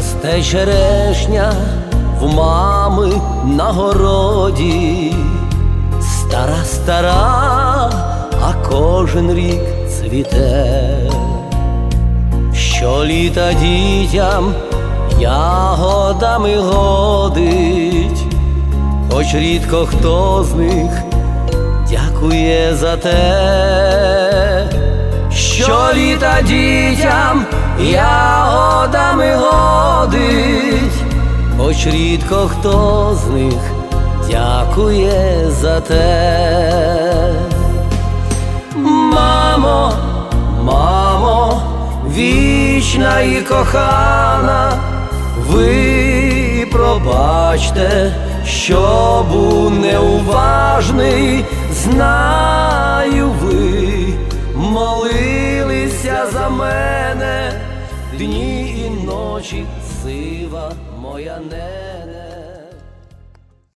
й черешня в мами на городі, стара, стара, а кожен рік цвіте, щоліта дітям ягодами годить, хоч рідко хто з них дякує за те, що літа дітям ягодами хоч рідко хто з них дякує за те. Мамо, мамо, вічна і кохана, ви пробачте, що був неуважний, знаю ви молилися за мене, дні і ночі сива моя нене.